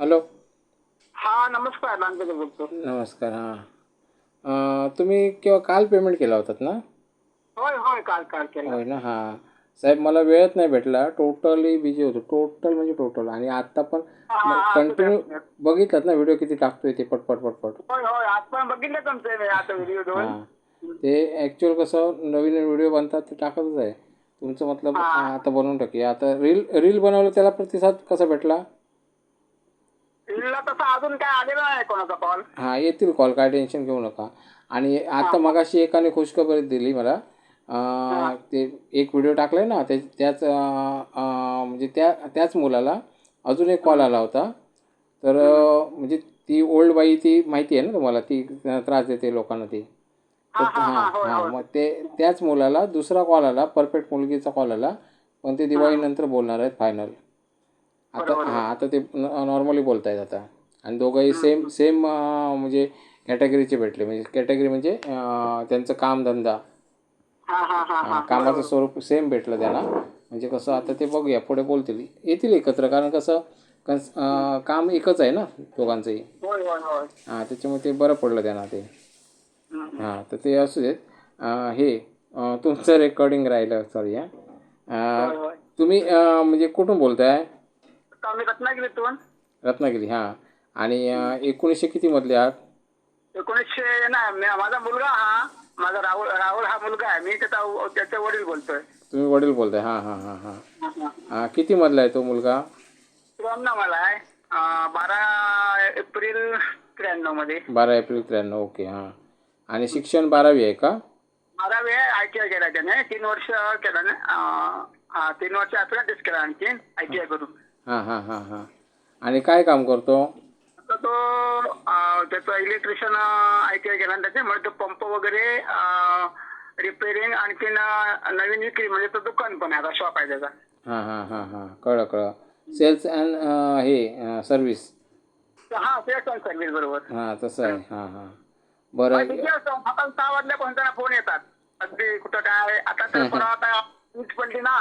Hello. हा नमस्कार बोलतो. नमस्कार हां. तुम्ही केव्हा काल पेमेंट केला होतात ना? होय होय काल काल केला. होय ना हां. साहेब मला वेळच नाही भेटला. टोटली बिझी होतो. टोटल म्हणजे टोटल आणि आत्ता पण कंटिन्यू बघितलात ना व्हिडिओ किती टाकतोय ते पटपट पटपट होय होय आज पण बघितलं तुमचे मी आता व्हिडिओ दोन. हां ते ॲक्च्युअल कसं नवीन व्हिडिओ बनतात ते टाकतच आहे. तुमचं मतलब. आता बनवून टाकूया. आता रील रील बनवलं त्याला प्रतिसाद कसा भेटला? इल्ला तसा अजून काय आलेला नाही कोणाचा कॉल हां येतील कॉल काय टेन्शन घेऊ नका. आणि आता मगाशी एकाने खुशखबरी दिली मला. अं, ते एक व्हिडिओ टाकलाय ना ते त्याच अं, अं, म्हणजे त्या त्याच मुलाला अजून एक कॉल आला होता. तर अं, म्हणजे ती ओल्ड बाई ती माहिती आहे ना तुम्हाला ती त्रास देते लोकांना ती. हा हा हा होय मग ते त्याच मुलाला दुसरा कॉल आला परफेक्ट मुलगीचा कॉल आला. पण ते दिवाळीनंतर बोलणार आहेत फायनल आता हां आता ते नॉर्मली बोलत आहेत आता. आणि दोघंही सेम सेम म्हणजे कॅटेगरीचे भेटले. म्हणजे कॅटेगरी म्हणजे त्यांचं कामधंदा हा हा हा हां, कामाचं स्वरूप सेम भेटलं त्यांना. म्हणजे कसं आता ते बघूया पुढे बोलतील. येतील एकत्र कारण कसं कन्स अं, काम एकच आहे ना दोघांचंही. हां त्याच्यामुळे ते बरं पडलं त्यांना ते. हां तर ते असू देत. हे तुमचं रेकॉर्डिंग राहिलं सॉरी हां. तुम्ही म्हणजे कुठून बोलताय? आम्ही रत्नागिरीतून रत्नागिरी हां. आणि अं, एकोणीसशे कितीमधले आहात? एकोणीसशे नाही मी- माझा मुलगा हा माझा राहुल राहुल हा मुलगा आहे. मी त्याचा त्याचे वडील बोलतोय. तुम्ही वडील बोलताय हां हां हां हां. हा. हां. कितीमधला आहे तो मुलगा? त्र्याण्णवला आहे. अं, बारा एप्रिल त्र्याण्णवमध्ये बारा एप्रिल त्र्याण्णव ओके हां. आणि शिक्षण बारावी आहे का? बारावी आय टी आय केला त्याने. तीन वर्ष केलं ना. अं, हा, तीन वर्ष अप्रेंटिस केला आणखीन आय टी आय करून. हां हां हां हां. आणि काय काम करतो? आता तो अं, त्याचं इलेक्ट्रिशियन आय टी आय केला आणि त्याच्यामुळे तो पंप वगैरे रिपेअरिंग आणखीन अं, नवीन विक्री म्हणजे तो दुकान पण आहे आता शॉप आहे त्याचा. हां हां हां हां. कळलं कळलं. सेल्स अँड हे सर्विस तर हा सेल्स अँड सर्व्हिस बरोबर. हां तसं आहे. हां हां. बरं. सकाळ सहा वाजल्यापासून त्यांना फोन येतात? अगदी कुठं काय आता तर परवा आता वीज पडली ना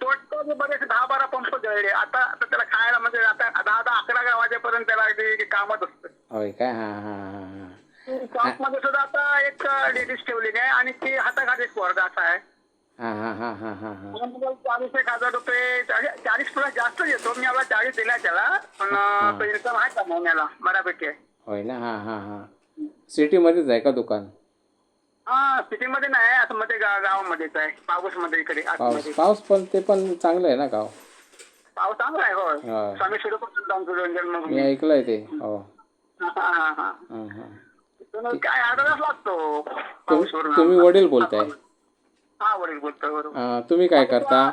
टोटल बरेच दहा बारा पंप जळले. आता आता त्याला खायला म्हणजे आता दहा दहा अकरा वाजेपर्यंत त्याला अगदी कामच असतं. होय काय हां हां हां हां शॉपमध्ये सुद्धा आता एक लेडीज ठेवली आहे आणि ती हाताखाली एक पोरगा असा आहे. हां हां हां हां हां हां. चाळीस एक हजार रुपये चाळीस चाळीस थोडा जास्त येतो मी आता चाळीस दिला त्याला पण तो इन्कम आहे का महिन्याला बऱ्यापैकी. आहे. होय ना? हां हां हां. सिटीमध्येच आहे का दुकान? हा सिटीमध्ये नाही असं मध्ये गा- गावामध्येच आहे. पाऊसमध्ये इकडे पाऊस आतमध्ये. पाऊस पण ते पण चांगलं आहे ना गाव? पाऊस चांगला आहे होय. होय स्वामी शिरोपासून जाऊन मी जन्मभूमी. ऐकलं आहे ते हो. हा, हा, हा. हां हां. काय आढळच लागतो. पाऊस वरून तुम्ही वडील बोलताय? हा वडील बोलतो बरोबर. अं, तुम्ही काय करता?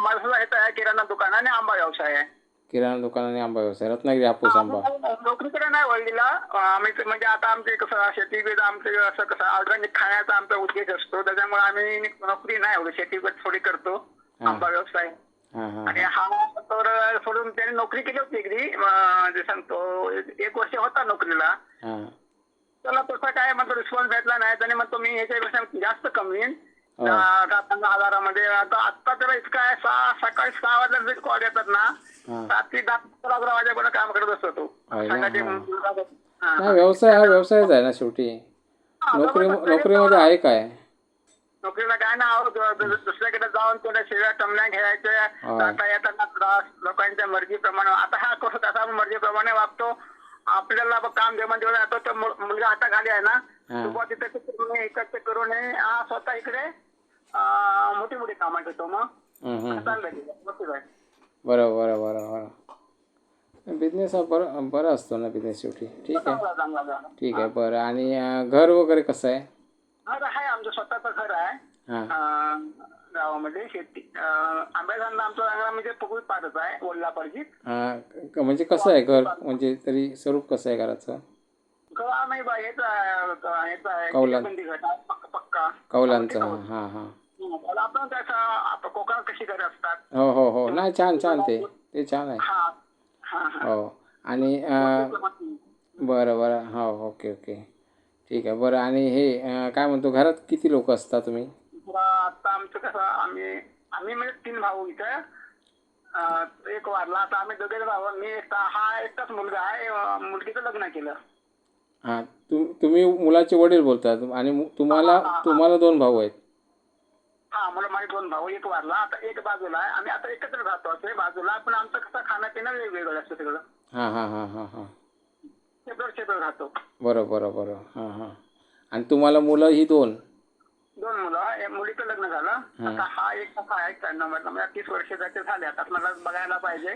माझं हेच आहे किराणा दुकान आणि आंबा व्यवसाय आहे. किराणा दुकान आणि आंबा व्यवसाय रत्नागिरी हापूस आंबा. नोकरीकडे नाही वळलीला. आम्ही ते म्हणजे आता आमचे कसं शेती आमचे असं कसं ऑर्गॅनिक खाण्याचा आमचा उद्देश असतो. त्याच्यामुळे आम्ही नोकरी नाही एवढी शेती बीज थोडी करतो आंबा व्यवसाय. हां हां आणि हा. तर सोडून त्याने नोकरी केली होती एकदी. अं, जे सांगतो एक वर्ष होता नोकरीला. हां. त्याला तसा काय म्हणतो रिस्पॉन्स भेटला नाही. त्याने म्हणतो मी ह्याच्यापेक्षा जास्त कमवीन पंधरा हजारामध्ये आता आत्ता त्याला इतकं आहे सहा सकाळी सहा वाजता कॉल येतात ना सात ते दहा पंधरा अकरा वाजेपर्यंत काम करत असतो तो. नाही व्यवसाय हा व्यवसायच आहे ना शेवटी. नोकरी. नोकरीमध्ये आहे काय? नोकरीला काय ना दुसऱ्याकडे जाऊन कोणत्या शिव्या टमल्या घ्यायच्या. जाता येताना त्रास लोकांच्या मर्जीप्रमाणे. आता हा कसं कसा मर्जीप्रमाणे वागतो. आपल्याला काम जेवण दिलं जातो तर मुलगा हाताखाली आहे ना तू बुवा तिथे ते करू नये इकडचे करू नये. हा स्वतः इकडे मोठी मोठी कामं घेतो मग. चाललं गेलं. मोठी आहे. बरं बरं बरं बरं. बिझनेस हा बरं बरं असतो ना बिझनेस शेवटी. ठीक आहे. चांगला चांगला चांगला. ठीक आहे बरं. आणि घर वगैरे कसं आहे? घर आहे आमचं स्वतःचं घर आहे. गावामध्ये शेती. आंबेधानला आमचं चांगला म्हणजे पुगळी पाडत आहे ओल्लापरची क- म्हणजे कसं आहे घर? म्हणजे तरी स्वरूप कसं आहे घराचं? गळा नाही बा क-. किल्लेबंदी घर आहे, पक्का पक्का. कौलांचं हां हां त्याला आपण आपण कोकणात कशी घरं असतात? हो हो हो. नाही छान छान ते. ते छान आहे. हा हा हा. हो. आणि अं, बरं बरं. हो ओके ओके. ठीक आहे. बरं आणि हे अं, काय म्हणतो घरात किती लोक असता तुम्ही? आता आमचं कसं आम्ही आम्ही म्हणजे तीन भाऊ इथं. अं, एक वारला. आता आम्ही दोघे भाऊ. मी एकटा हा एकटाच मुलगा आहे. अं, मुलगीचं लग्न केलं. हां तु तुम्ही मुलाचे वडील बोलतात आणि मु- तुम्हाला तुम्हाला दोन भाऊ आहेत. हा मला माझे दोन भाऊ एक वारला आता एक बाजूला आहे आम्ही आता एकत्र राहतो असे बाजूला पण आमचं कसं खाणं पिणं वेगवेगळं असतं सगळं हां हां हां हां हां. सेपरेट सेपरेट राहतो. बरं बरं बरं. हां हां. आणि तुम्हाला मुलं ही दोन? दोन मुलं एक मुलीचं लग्न झालं. आता हा एक कसा आहे त्यांना म्हटलं म्हणजे तीस वर्षाचे झाले. आता मला बघायला पाहिजे.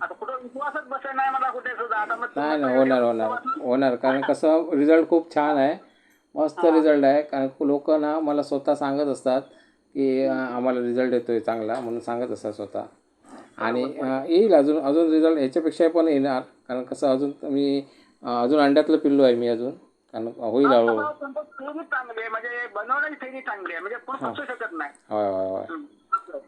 आता कुठं विश्वासच बसत नाही मला कुठे सुद्धा. आता मग नाही नाही. होणार होणार. होणार. कारण कसं रिझल्ट खूप छान आहे. मस्त रिझल्ट आहे. कारण लोक ना मला स्वतः सांगत असतात की आम्हाला रिझल्ट येतो आहे चांगला. म्हणून सांगत असतात स्वतः. आणि येईल अजून अजून रिझल्ट ह्याच्यापेक्षा पण येणार. कारण कसं अजून मी अजून अंड्यातलं पिल्लू आहे मी अजून. कारण होईल हळूहळू. थेरी चांगली आहे. म्हणजे बनवण्याची थेरी चांगली आहे. म्हणजे कोण फसू शकत नाही. होय होय होय.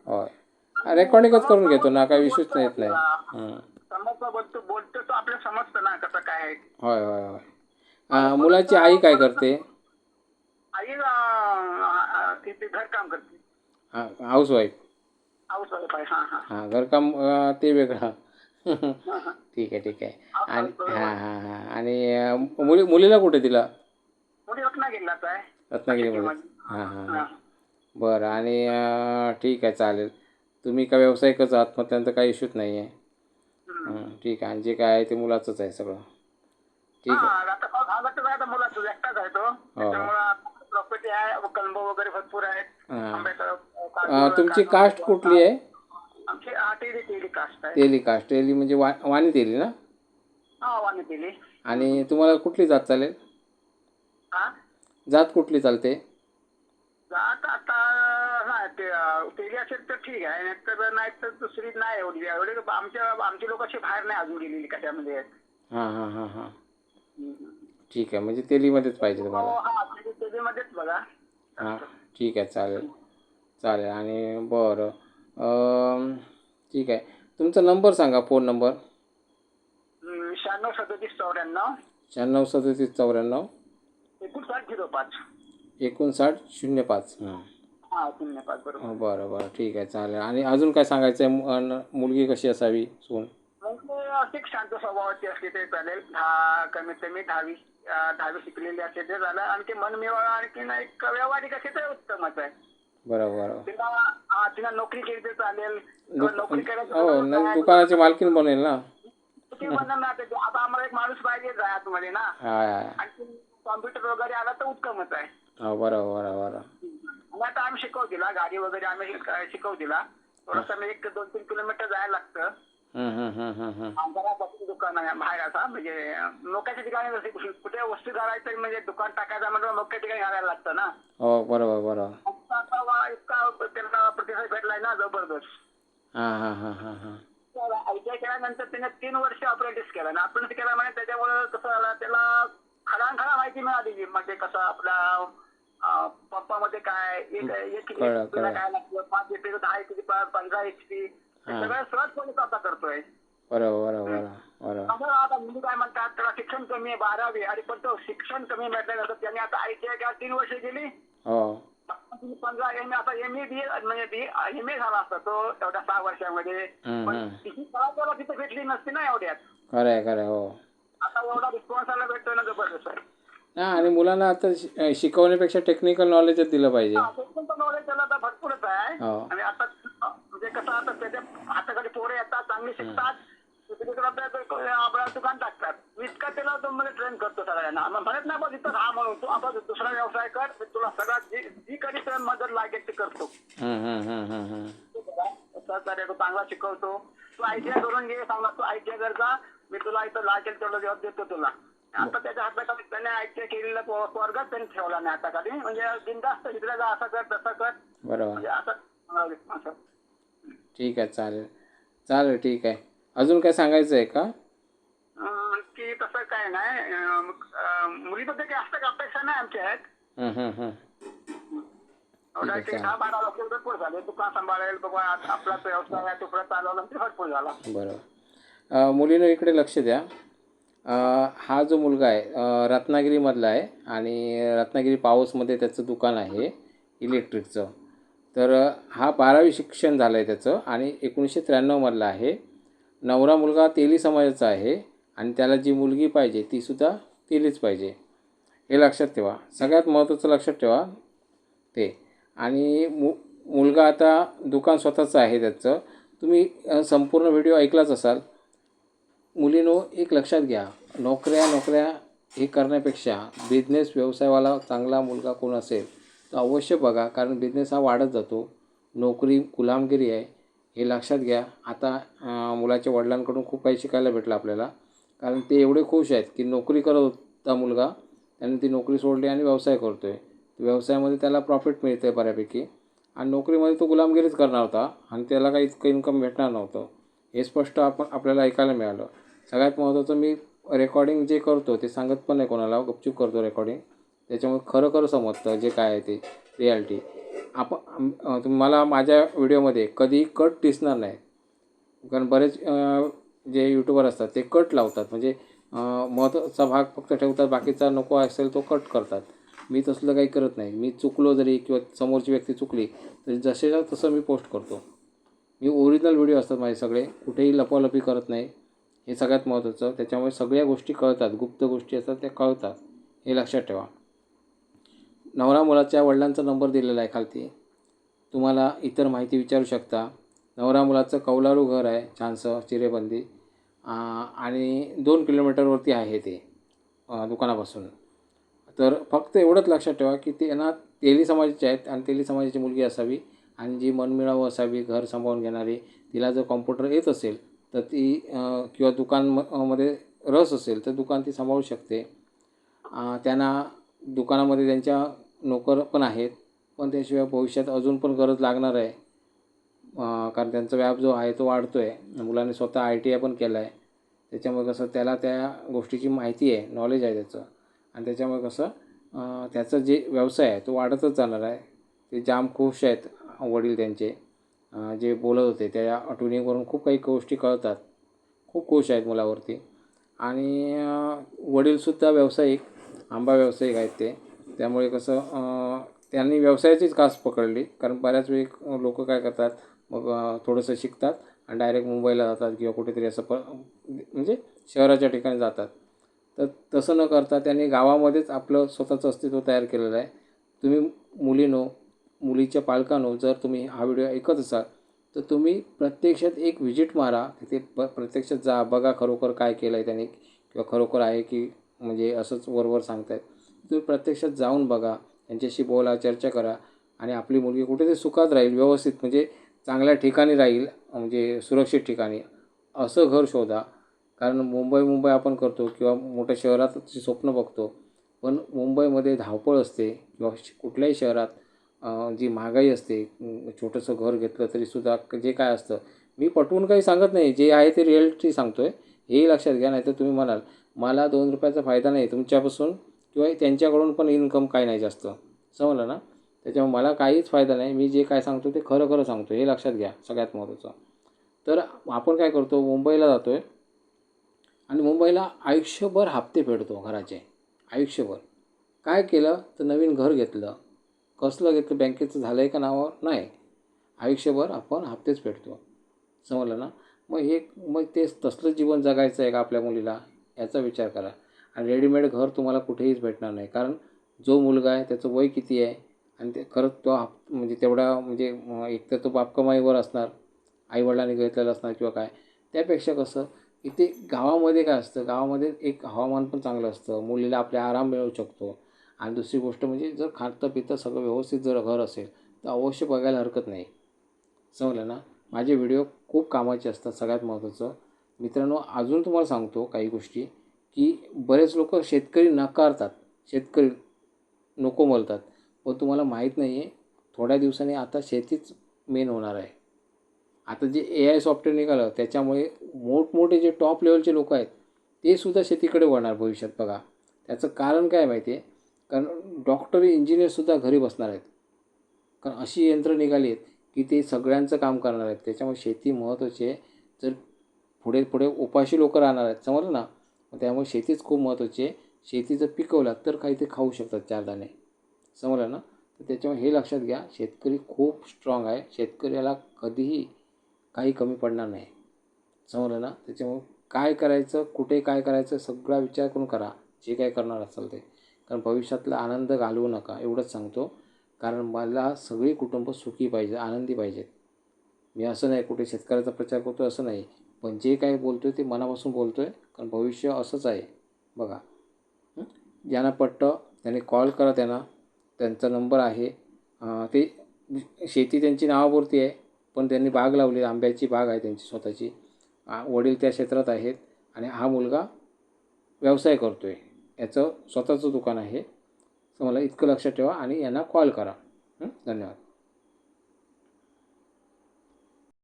होय. रेकॉर्डिंगच करून घेतो ना काही विषयच येत नाही. हं. समजतं बोलतो बोलतो तो आपल्याला समजतं ना कसं काय आहे. होय होय होय. अं, मुलाची आई काय करते? आई अं, ती करते. हाऊस वाईफ हाऊस वाईफ आहे हा हा. हां घरकाम अं, ते वेगळं. ठीक आहे ठीक आहे. आणि हां हां हां. आणि अं, मुली मुलीला कुठे दिला? मुली रत्नागिरीलाच आहे. रत्नागिरीमध्ये हां हां हा. हां. बरं आणि अं, ठीक आहे चालेल. तुम्ही का व्यावसायिकच आहात? मग त्यांचं काही इश्यूच नाही आहे हम्म. हं, ठीक आहे. आणि जे काय आहे ते मुलाचंच आहे सगळं. ठीक आहे. हा, आता पाऊस आला तर आता मुलाचं एकटाच आहे तो. त्याच्यामुळं प्रॉपर्टी आहे कलंब वगैरे भरपूर आहेत. हां. आंब्याचं अं, काजू, तुमची. कास्ट कुठली आहे? हा तेली तेली कास्ट आहे. तेली कास्ट तेली म्हणजे वा वाणी तेली ना? हा वाणी तेली. आणि तुम्हाला कुठली जात चालेल? हा? जात कुठली चालते? जात आता नाही ते तेली असेल तर ठीक आहे. नाहीतर नाही तर दुसरी नाही एवढी. एवढी आमच्या आमची लोक अशी बाहेर नाही अजून गेलेली कशामध्ये आहेत. हां हां हां हां. ठीक आहे. म्हणजे तेलीमध्येच पाहिजे हो तुम्हाला. हा तेली तेलीमध्येच बघा. हां ठीक आहे. चालेल. चालेल. आणि बरं. ठीक आहे. तुमचा नंबर सांगा फोन नंबर. हम्म, शहाण्णव सदतीस चौऱ्याण्णव. शहाण्णव सदतीस चौऱ्याण्णव. एकोणसाठ झिरो पाच. एकोणसाठ शून्य पाच. हं. हा शून्य पाच बरोबर. हो, बरं बरं. ठीक आहे चालेल. आणि अजून काय सांगायचं आहे मु- अन- मुलगी कशी असावी सून? अशी शांत स्वभावाची असली तरी चालेल. दहा कमीत कमी दहावी अं, दहावी शिकलेली असेल ते झालं आणखी मनमिळावं आणखी एक व्यावहारिक असेल तर उत्तमच आहे. बरं बरं तिला तिला नोकरी केली तर चालेल. नोकरी करायचं हो? दुकानाची मालकीन बनेल ना. आता आम्हाला एक माणूस पाहिजे आतमध्ये ना. आणखी कॉम्प्युटर वगैरे आला तर उत्तमच आहे. हो बरं बरं बरं आणि आता आम्ही शिकवू दिला गाडी वगैरे आम्ही शिक- शिकवू दिला थोडंसं एक दोन तीन किलोमीटर जायला लागतं. घरापासून दुकान आहे बाहेर असा म्हणजे नोक्याच्या ठिकाणी कुठे- वस्तू घालायचं म्हणजे दुकान टाकायचं म्हणजे नोक्या ठिकाणी घालायला लागतं ना. हो बरोबर बरोबर. इतका त्याला प्रतिसाद भेटलाय ना जबरदस्त. हां हां हां हां हां. आयटीआय केल्यानंतर त्याने तीन वर्ष ऑपरेटिव्ह केला. आणि आपण केला म्हणजे त्याच्यामुळे कसं झालं त्याला खडाखडा माहिती मिळाली. म्हणजे कसं आपला पंपामध्ये काय एक. काय लागतं? पाच एच पी दहा एच पी पंधरा एच पी सहजपणे आता करतोय. बरोबर बरोबर बरोबर असं आता मुली काय म्हणतात त्याला शिक्षण कमी आहे बारावी आणि पण तो शिक्षण कमी म्हटल्यानंतर त्याने आता आयटीआय का तीन वर्ष गेली. हो. पंधरा एम आता एम ए बी म्हणजे एम ए झाला असता तो एवढ्या सहा वर्षामध्ये. पण. तिची तिथे भेटली नसती ना एवढ्यात. खरं आहे खरं हो. आता एवढा रिस्पॉन्स आला भेटतोय ना जबरदस्त. हा आणि मुलांना आता शिकवण्यापेक्षा टेक्निकल नॉलेजच दिलं पाहिजे. नॉलेज त्याला भरपूरच आहे. हो. आणि आता म्हणजे कसं आता त्याच्या हाताखाली पोरे येतात चांगली शिकतात. दुकान टाकतात. इतका त्याला तो म्हणजे ट्रेन करतो सगळ्यांना. मग म्हणत नाही बघ इथं म्हणून तू दुसरा व्यवसाय कर तुला सगळ्यात जी जी कधी तुला मदत लागेल ते करतो. सहकार्य चांगला शिकवतो. तू आयटीआय करून घे तू आयटीआय मी तुला इथं लागेल तेवढं जॉब देतो तुला. आता त्याच्या हाताखाली त्याने आयटीआय केलेला त्यांनी ठेवला नाही हाताखाली. म्हणजे बिंदास्त इकडे जा असं कर तसं कर. म्हणजे असं. ठीक आहे चालेल. चालेल ठीक आहे. अजून काय सांगायचं आहे का? अं, की तसं काय नाही. अं, मग, अं, मुलीबद्दल काही असं काही अपेक्षा नाही आमच्या आहेत हं, हं, हं. एवढा आहे, की चालेल. दहा बारा भरपूर झाले. दुकान सांभाळेल? बाबा आज आपला तो व्यवसाय आहे तो पुढे चालवला भरपूर झाला. बरोबर. अ, मुलीनं इकडे लक्ष द्या. अ, हा जो मुलगा आहे अ, रत्नागिरीमधला आहे आणि रत्नागिरी पाऊसमध्ये त्याचं दुकान आहे इलेक्ट्रिकचं. तर हा बारावी शिक्षण झालं आहे त्याचं आणि एकोणीसशे त्र्याण्णवमधला आहे. नवरा मुलगा तेली समाजाचा आहे आणि त्याला जी मुलगी पाहिजे तीसुद्धा तेलीच पाहिजे. हे लक्षात ठेवा. सगळ्यात महत्त्वाचं लक्षात ठेवा ते. आणि मु मुलगा आता दुकान स्वतःचं आहे त्याचं. तुम्ही संपूर्ण व्हिडिओ ऐकलाच असाल. मुलीनो एक लक्षात घ्या. नोकऱ्या नोकऱ्या हे करण्यापेक्षा बिझनेस व्यवसायवाला चांगला मुलगा कोण असेल? अवश्य बघा कारण बिझनेस हा वाढत जातो. नोकरी गुलामगिरी आहे. हे लक्षात घ्या. आता मुलाच्या वडिलांकडून खूप काही शिकायला भेटलं आपल्याला. कारण ते एवढे खुश आहेत की नोकरी करत होता मुलगा त्याने ती नोकरी सोडली आणि व्यवसाय करतो आहे व्यवसायामध्ये त्याला प्रॉफिट मिळतं आहे बऱ्यापैकी. आणि नोकरीमध्ये तो गुलामगिरीच करणार होता आणि त्याला काही इतकं इन्कम भेटणार नव्हतं. हे स्पष्ट आपण आपल्याला ऐकायला मिळालं. सगळ्यात महत्त्वाचं मी रेकॉर्डिंग जे करतो ते सांगत पण नाही कोणाला. गपचूप करतो रेकॉर्डिंग त्याच्यामुळे खरोखर समजतं जे काय आहे ते रियालिटी आपण तुम्हाला माझ्या व्हिडिओमध्ये कधी कट दिसणार नाही. कारण बरेच जे यूट्यूबर असतात ते कट लावतात. म्हणजे महत्त्वाचा भाग फक्त ठेवतात बाकीचा नको असेल तो कट करतात. मी तसलं काही करत नाही. मी चुकलो जरी किंवा समोरची व्यक्ती चुकली तरी जसेच्या तसं मी पोस्ट करतो. मी ओरिजिनल व्हिडिओ असतात माझे सगळे. कुठेही लपालपी करत नाही. हे सगळ्यात महत्त्वाचं त्याच्यामुळे सगळ्या गोष्टी कळतात. गुप्त गोष्टी असतात त्या कळतात. हे लक्षात ठेवा. नवरा मुलाच्या वडिलांचा नंबर दिलेला आहे खालती. तुम्हाला इतर माहिती विचारू शकता. नवरा मुलाचं कौलारू घर आहे छानसं चिरेबंदी. आणि दोन किलोमीटरवरती आहे ते दुकानापासून. तर फक्त एवढंच लक्षात ठेवा की ते ना तेली समाजाचे आहेत आणि तेली समाजाची मुलगी असावी आणि जी मनमिळावू असावी घर सांभाळून घेणारी तिला जर कॉम्प्युटर येत असेल तर ती किंवा दुकान म- मध्ये रस असेल तर दुकान ती सांभाळू शकते. त्यांना दुकानामध्ये त्यांच्या नोकर पण आहेत पण त्याशिवाय भविष्यात अजून पण गरज लागणार आहे. कारण त्यांचा व्याप जो आहे तो वाढतो आहे मुलांनी स्वतः आय टी आय पण केलं आहे त्याच्यामुळे कसं त्याला त्या गोष्टीची माहिती आहे नॉलेज आहे त्याचं. आणि त्याच्यामुळे कसं त्याचा त्याचं जे व्यवसाय आहे तो वाढतच जाणार आहे. ते जाम खुश आहेत वडील त्यांचे. जे बोलत होते त्या ट्युनिंगवरून खूप काही गोष्टी कळतात. खूप खुश आहेत मुलावरती. आणि वडीलसुद्धा व्यावसायिक आंबा व्यावसायिक आहेत ते. त्यामुळे कसं त्यांनी व्यवसायाचीच कास पकडली. कारण बऱ्याच वेळी लोक काय करतात मग थोडंसं शिकतात आणि डायरेक्ट मुंबईला जातात किंवा कुठेतरी असं प म्हणजे शहराच्या ठिकाणी जातात. तर तसं न करता त्यांनी गावामध्येच आपलं स्वतःचं अस्तित्व तयार केलेलं आहे. तुम्ही मुलीनो मुलीच्या पालकांनो जर तुम्ही हा व्हिडिओ ऐकत असाल तर तुम्ही प्रत्यक्षात एक व्हिजिट मारा. तिथे प प्रत्यक्षात जा बघा खरोखर काय केलं आहे त्यांनी किंवा खरोखर आहे की म्हणजे असंच वरवर सांगतायत. तुम्ही प्रत्यक्षात जाऊन बघा त्यांच्याशी बोला चर्चा करा आणि आपली मुलगी कुठेतरी सुखात राहील व्यवस्थित म्हणजे चांगल्या ठिकाणी राहील म्हणजे सुरक्षित ठिकाणी. असं घर शोधा. कारण मुंबई मुंबई आपण करतो किंवा मोठ्या शहरात स्वप्न बघतो. पण मुंबईमध्ये धावपळ असते किंवा श- कुठल्याही शहरात जी महागाई असते छोटंसं घर घेतलं तरीसुद्धा जे काय असतं. मी पटवून काही सांगत नाही जे आहे ते रिअलिटी सांगतो आहे हेही लक्षात घ्या नाही तर तुम्ही म्हणाल मला दोन रुपयाचा फायदा नाही तुमच्यापासून किंवा त्यांच्याकडून पण इन्कम काय नाही जास्त. समजलं ना? त्याच्यामुळे मला काहीच फायदा नाही मी जे काय सांगतो ते खरं खरं सांगतो हे लक्षात घ्या सगळ्यात महत्त्वाचं. तर आपण काय करतो मुंबईला जातो आहे आणि मुंबईला आयुष्यभर हप्ते फेडतो घराचे आयुष्यभर. काय केलं? तर नवीन घर घेतलं. कसलं घेतलं? बँकेचं झालं आहे का नावावर? नाही. आयुष्यभर आपण हप्तेच फेडतो. समजलं ना? मग हे मग तेच तसलं जीवन जगायचं आहे का आपल्या मुलीला? याचा विचार करा. आणि रेडीमेड घर तुम्हाला कुठेहीच भेटणार नाही. कारण जो मुलगा आहे त्याचं वय किती आहे? आणि ते खरंच तो हप म्हणजे तेवढा म्हणजे एकतर एक तर तो बापकमाईवर असणार आईवडिलांनी घेतलेलं असणार किंवा काय? त्यापेक्षा कसं इथे गावामध्ये काय असतं? गावामध्ये एक हवामान पण चांगलं असतं. मुलीला आपल्या आराम मिळू शकतो. आणि दुसरी गोष्ट म्हणजे जर खातं पितं सगळं व्यवस्थित जर घर असेल तर अवश्य बघायला हरकत नाही. समजलं ना? माझे व्हिडिओ खूप कामाचे असतात सगळ्यात महत्त्वाचं. मित्रांनो अजून तुम्हाला सांगतो काही गोष्टी की बरेच लोक शेतकरी नकारतात शेतकरी नको बोलतात पण तुम्हाला माहीत नाही आहे थोड्या दिवसांनी आता शेतीच मेन होणार आहे. आता जे ए आय सॉफ्टवेअर निघालं त्याच्यामुळे मोठमोठे जे टॉप लेवलचे लोक आहेत ते सुद्धा शेतीकडे वळणार भविष्यात बघा. त्याचं कारण काय माहिती आहे कारण डॉक्टर इंजिनियरसुद्धा घरी बसणार आहेत. कारण अशी यंत्र निघाली आहेत की ते सगळ्यांचं काम करणार आहेत. त्याच्यामुळे शेती महत्त्वाची आहे. जर पुढे पुढे उपाशी लोक राहणार आहेत समजलं ना? त्यामुळे शेतीच खूप महत्त्वाची आहे. शेती जर पिकवला तर काही ते खाऊ शकतात चार दाणे. समजलं ना? तर त्याच्यामुळे हे लक्षात घ्या शेतकरी खूप स्ट्रॉंग आहे. शेतकऱ्याला कधीही काही कमी पडणार नाही. समजलं ना? त्याच्यामुळे काय करायचं कुठे काय करायचं सगळा विचार करून करा. जे काय करणार असाल ते. कारण भविष्यातला आनंद घालवू नका एवढंच सांगतो. कारण मला सगळी कुटुंब सुखी पाहिजे आनंदी पाहिजेत मी असं नाही कुठे शेतकऱ्याचा प्रचार करतो असं नाही. पण जे काही बोलतो आहे ते मनापासून बोलतो आहे कारण भविष्य असंच आहे. बघा. ज्यांना पटतं त्यांनी कॉल करा त्यांना. त्यांचा नंबर आहे. ते शेती त्यांची नावापुरती आहे पण त्यांनी बाग लावली आंब्याची बाग आहे त्यांची स्वतःची. वडील त्या क्षेत्रात आहेत आणि हा मुलगा व्यवसाय करतो आहे याचं स्वतःचं दुकान आहे. तर मला इतकं लक्षात ठेवा आणि यांना कॉल करा. धन्यवाद.